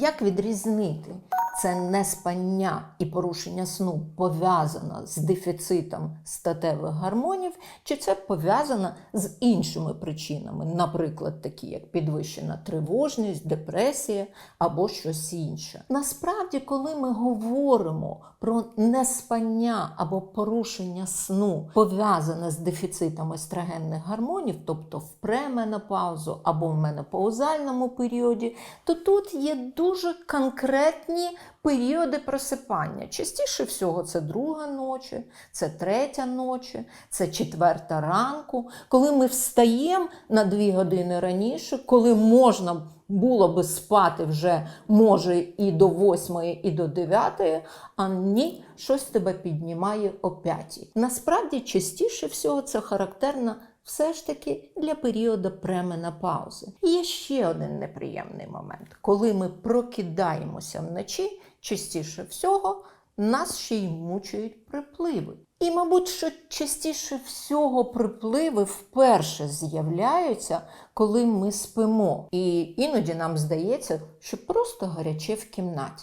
Як відрізнити це неспання і порушення сну пов'язано з дефіцитом статевих гормонів, чи це пов'язано з іншими причинами, наприклад, такі як підвищена тривожність, депресія або щось інше? Насправді, коли ми говоримо про неспання або порушення сну, пов'язане з дефіцитом естрогенних гормонів, тобто в пременопаузу або в менопаузальному періоді, то тут є дуже конкретні періоди просипання. Частіше всього це друга ночі, це третя ночі, це четверта ранку, коли ми встаємо на дві години раніше, коли можна було би спати вже може і до восьмої, і до дев'ятої, а ні, щось тебе піднімає о п'ятій. Насправді, частіше всього це характерно все ж таки для періоду пременопаузи. І Є ще один неприємний момент. Коли ми прокидаємося вночі, частіше всього нас ще й мучають припливи. І, мабуть, що частіше всього припливи вперше з'являються, коли ми спимо. І іноді нам здається, що просто гаряче в кімнаті.